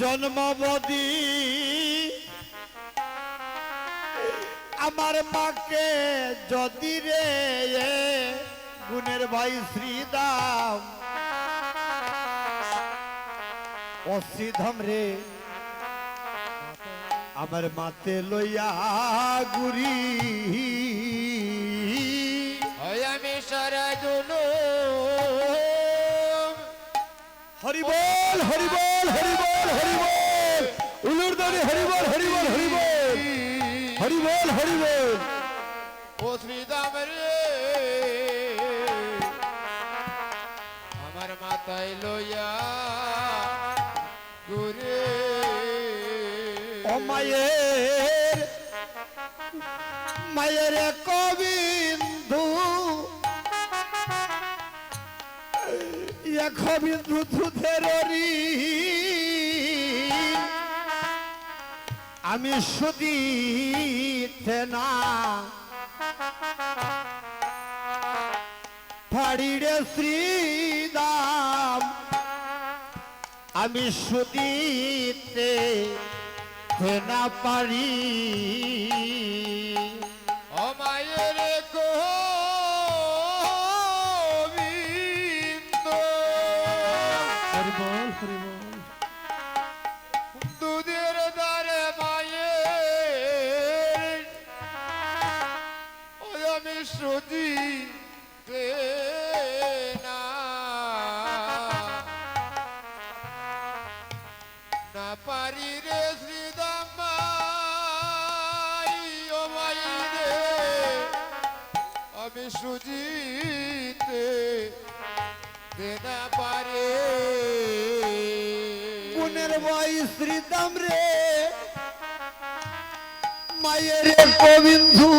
জন্মবদী আমার মাকে যদি রে গুণের ভাই শ্রীদাম অসিধম রে, আমার মাতে লইয়া গুরি। আমি সারা দুলু হরিবল হরিবল হরিবল হরিবল উলুর দনি হরিবল হরিবল হরিবল হরিবল হরিবল ও শ্রীদাম রে। আমার মাথায় লইয়া ঘুরে। ও মায়ের মায়ের কবিন্দু বিন্দু দুধের ঋণ আমি সুদিতে না ফাড়িরে শ্রীদাম। আমি সুদিতে না পারি। আমি সুদি না। না পারি রে শ্রীদাম ও মাই রে। আমি সুজিতে দেনা পারে। গুণের বই শ্রীদাম রে? মায়ের গোবিন্দু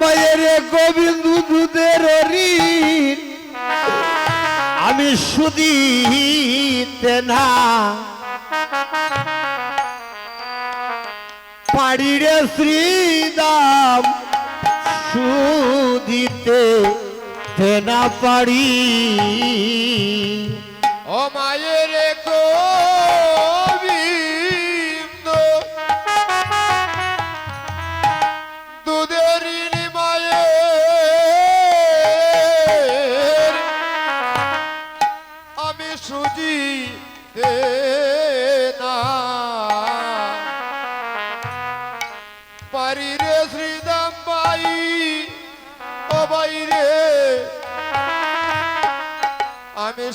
মায়ের গোবিন্দু দুধের ঋণ। আমি সুদিতে না পারি রে শ্রীদাম সুদিতে না পারি ও মায়ের গোবিন্দ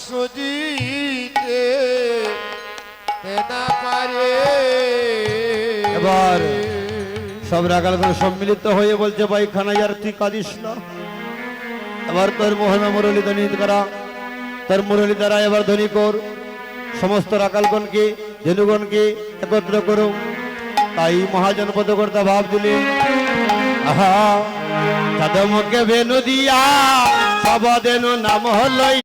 সুজিতে না পারে। এবার সব রাগালগুলো সম্মিলিত হয়ে বলছে ভাই খানাইয়ার তুই কাঁদিস না। এবার তোর মোহনা মুরলী ধ্বনি করা তোর মুরলী দ্বারা এবার ধ্বনি কর। সমস্ত রাকালগণকে জেনুগণকে একত্র করো। তাই মহাজনপদ কর্তা ভাব দিলে আহা চাদমকে বেনু দিয়া, সবদেনু নাম হলই